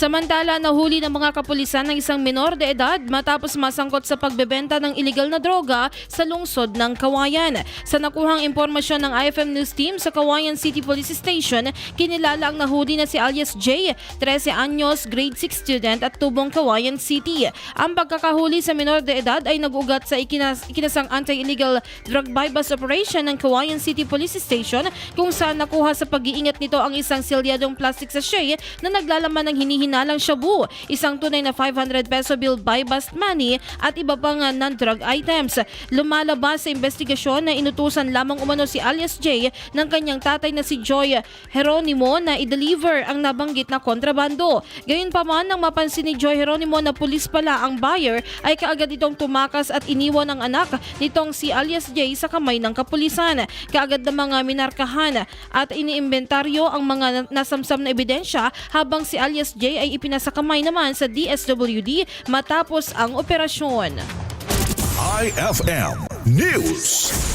Samantala, nahuli ng mga kapulisan ng isang minor de edad matapos masangkot sa pagbebenta ng iligal na droga sa lungsod ng Kawayan. Sa nakuhang impormasyon ng IFM News Team sa Kawayan City Police Station, kinilala ang nahuli na si alias J, 13 anyos, grade 6 student at tubong Kawayan City. Ang pagkakahuli sa minor de edad ay nag-ugat sa ikinas- ikinasang anti-illegal drug buy-bust operation ng Kawayan City Police Station kung saan nakuha sa pag-iingat nito ang isang silyadong plastic sachet na naglalaman ng hinihinalang shabu, isang tunay na 500 peso bill buy-bust money at iba pang uh, non-drug items. Lumalabas sa investigasyon na inutusan lamang umano si alias J ng kanyang tatay na si Joy Heronimo na i-deliver ang nabanggit na kontrabando. Gayunpaman nang mapansin ni Joy Heronimo na pulis pala ang buyer ay kaagad itong tumakas at iniwan ang anak nitong si alias J sa kamay ng kapulisan. Kaagad na mga minarkahan at iniimbentaryo ang mga nasamsam na ebidensya habang si alias J ay ipinasakamay naman sa DSWD matapos ang operasyon. IFM News.